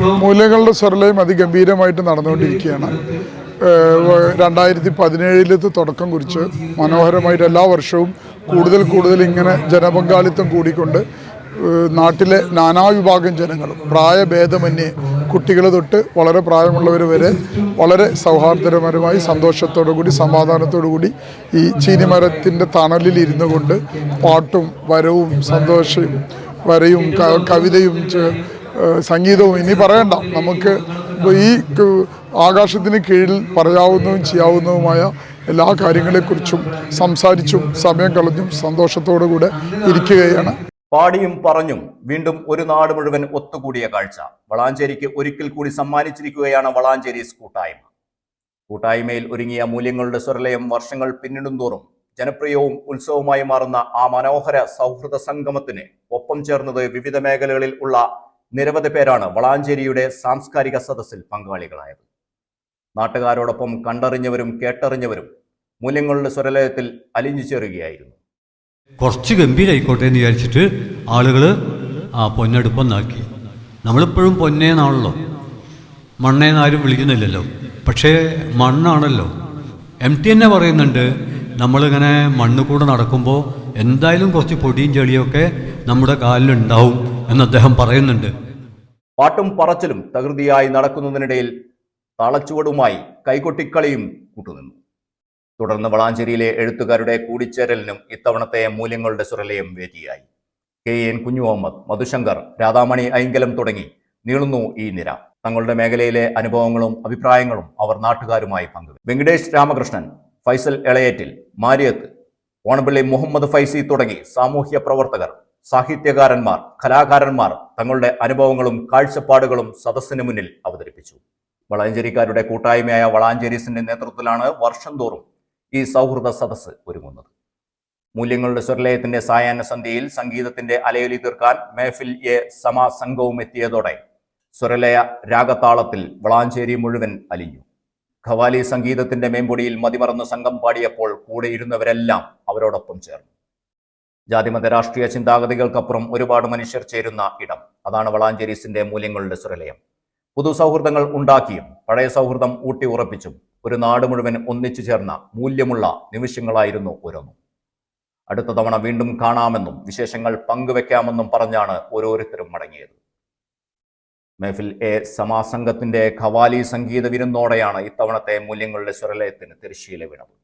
മൂല്യങ്ങളുടെ സ്വരലയം അതിഗംഭീരമായിട്ട് നടന്നുകൊണ്ടിരിക്കുകയാണ്. രണ്ടായിരത്തി പതിനേഴിലത്ത് തുടക്കം കുറിച്ച് മനോഹരമായിട്ട് എല്ലാ വർഷവും കൂടുതൽ കൂടുതൽ ഇങ്ങനെ ജനപങ്കാളിത്തം കൂടിക്കൊണ്ട് നാട്ടിലെ നാനാവിഭാഗം ജനങ്ങളും പ്രായഭേദമന്യേ കുട്ടികൾ തൊട്ട് വളരെ പ്രായമുള്ളവർ വരെ വളരെ സൗഹാർദ്ദപരമായി സന്തോഷത്തോടു കൂടി സമാധാനത്തോടു കൂടി ഈ ചീനിമരത്തിന്റെ തണലിൽ ഇരുന്നു കൊണ്ട് പാട്ടും വരവും സന്തോഷവും വരയും കവിതയും സംഗീതവും. ഇനി പറയണ്ട. നമുക്ക് ഈ ആകാശത്തിന് കീഴിൽ പറയാവുന്നതും ചെയ്യാവുന്നതുമായ എല്ലാ കാര്യങ്ങളെക്കുറിച്ചും സംസാരിച്ചും സമയം കളഞ്ഞും സന്തോഷത്തോടു കൂടെ ഇരിക്കുകയാണ്. പാടിയും പറഞ്ഞും വീണ്ടും ഒരു നാട് മുഴുവൻ ഒത്തുകൂടിയ കാഴ്ച. വളാഞ്ചേരിക്ക് ഒരിക്കൽ കൂടി സമ്മാനിച്ചിരിക്കുകയാണ് വളാഞ്ചേരീസ് കൂട്ടായ്മ കൂട്ടായ്മയിൽ ഒരുങ്ങിയ മൂല്യങ്ങളുടെ സ്വരലയം വർഷങ്ങൾ പിന്നിടുന്തോറും ജനപ്രിയവും ഉത്സവമായി മാറുന്ന ആ മനോഹര സൗഹൃദ സംഗമത്തിന് ഒപ്പം ചേർന്നത് വിവിധ മേഖലകളിൽ ഉള്ള നിരവധി പേരാണ് വളാഞ്ചേരിയുടെ സാംസ്കാരിക സദസ്സിൽ പങ്കാളികളായത്. നാട്ടുകാരോടൊപ്പം കണ്ടറിഞ്ഞവരും കേട്ടറിഞ്ഞവരും മൂല്യങ്ങളുടെ സ്വരലയത്തിൽ അലിഞ്ഞു ചേരുകയായിരുന്നു. കുറച്ച് ഗംഭീരായിക്കോട്ടെ എന്ന് വിചാരിച്ചിട്ട് ആളുകൾ ആ പൊന്നെടുപ്പൊന്നാക്കി നമ്മളിപ്പോഴും പൊന്നേന്നാണല്ലോ. മണ്ണേന്ന് ആരും വിളിക്കുന്നില്ലല്ലോ. പക്ഷേ മണ്ണാണല്ലോ. എം ടി എന്നെ പറയുന്നുണ്ട് നമ്മളിങ്ങനെ മണ്ണ് കൂടെ നടക്കുമ്പോൾ എന്തായാലും കുറച്ച് പൊടിയും ചെളിയൊക്കെ നമ്മുടെ കാലിലുണ്ടാവും. എന്ന് അദ്ദേഹം പറയുന്നുണ്ട്. പാട്ടും പറച്ചിലും തകൃതിയായി നടക്കുന്നതിനിടയിൽ താളച്ചുവടുമായി കൈകൊട്ടിക്കളിയും കൂട്ടുനിന്നു. തുടർന്ന് വളാഞ്ചേരിയിലെ എഴുത്തുകാരുടെ കൂടിച്ചേരലിനും ഇത്തവണത്തെ മൂല്യങ്ങളുടെ സുരലയം വേദിയായി. കെ. എൻ. കുഞ്ഞു മുഹമ്മദ് മധുശങ്കർ രാധാമണി ഐങ്കലം തുടങ്ങി നീളുന്നു ഈ നിര. തങ്ങളുടെ മേഖലയിലെ അനുഭവങ്ങളും അഭിപ്രായങ്ങളും അവർ നാട്ടുകാരുമായി പങ്കുവച്ചു. വെങ്കടേഷ് രാമകൃഷ്ണൻ ഫൈസൽ എളയേറ്റിൽ മാരിയത്ത് ഓണപ്പള്ളി മുഹമ്മദ് ഫൈസി തുടങ്ങി സാമൂഹ്യ പ്രവർത്തകർ സാഹിത്യകാരന്മാർ കലാകാരന്മാർ തങ്ങളുടെ അനുഭവങ്ങളും കാഴ്ചപ്പാടുകളും സദസ്സിന് മുന്നിൽ അവതരിപ്പിച്ചു. വളാഞ്ചേരിക്കാരുടെ കൂട്ടായ്മയായ വളാഞ്ചേരീസിന്റെ നേതൃത്വത്തിലാണ് വർഷം തോറും ഈ സൗഹൃദ സദസ്സ് ഒരുങ്ങുന്നത്. മൂല്യങ്ങളുടെ സ്വരലയത്തിന്റെ സായാഹ്ന സന്ധ്യയിൽ സംഗീതത്തിന്റെ അലയൊലി തീർക്കാൻ മേഫിൽ എ സമാ സംഘവും എത്തിയതോടെ സ്വരലയ രാഗതാളത്തിൽ വളാഞ്ചേരി മുഴുവൻ അലിഞ്ഞു. ഖവാലി സംഗീതത്തിന്റെ മേമ്പൊടിയിൽ മതിമറന്ന് സംഘം പാടിയപ്പോൾ കൂടെയിരുന്നവരെല്ലാം അവരോടൊപ്പം ചേർന്നു. ജാതിമത രാഷ്ട്രീയ ചിന്താഗതികൾക്കപ്പുറം ഒരുപാട് മനുഷ്യർ ചേരുന്ന ഇടം. അതാണ് വളാഞ്ചേരീസിന്റെ മൂല്യങ്ങളുടെ സുരലയം. പുതു സൗഹൃദങ്ങൾ ഉണ്ടാക്കിയും പഴയ സൗഹൃദം ഊട്ടി ഉറപ്പിച്ചും ഒരു നാട് മുഴുവൻ ഒന്നിച്ചു ചേർന്ന മൂല്യമുള്ള നിമിഷങ്ങളായിരുന്നു ഓരോന്നും. അടുത്ത തവണ വീണ്ടും കാണാമെന്നും വിശേഷങ്ങൾ പങ്കുവെക്കാമെന്നും പറഞ്ഞാണ് ഓരോരുത്തരും മടങ്ങിയത്. മെഹഫിൽ എ സമാസംഘത്തിന്റെ ഖവാലി സംഗീത വിരുന്നോടെയാണ് ഇത്തവണത്തെ മൂല്യങ്ങളുടെ സ്വരലയത്തിന് തിരശ്ശീല വീണത്.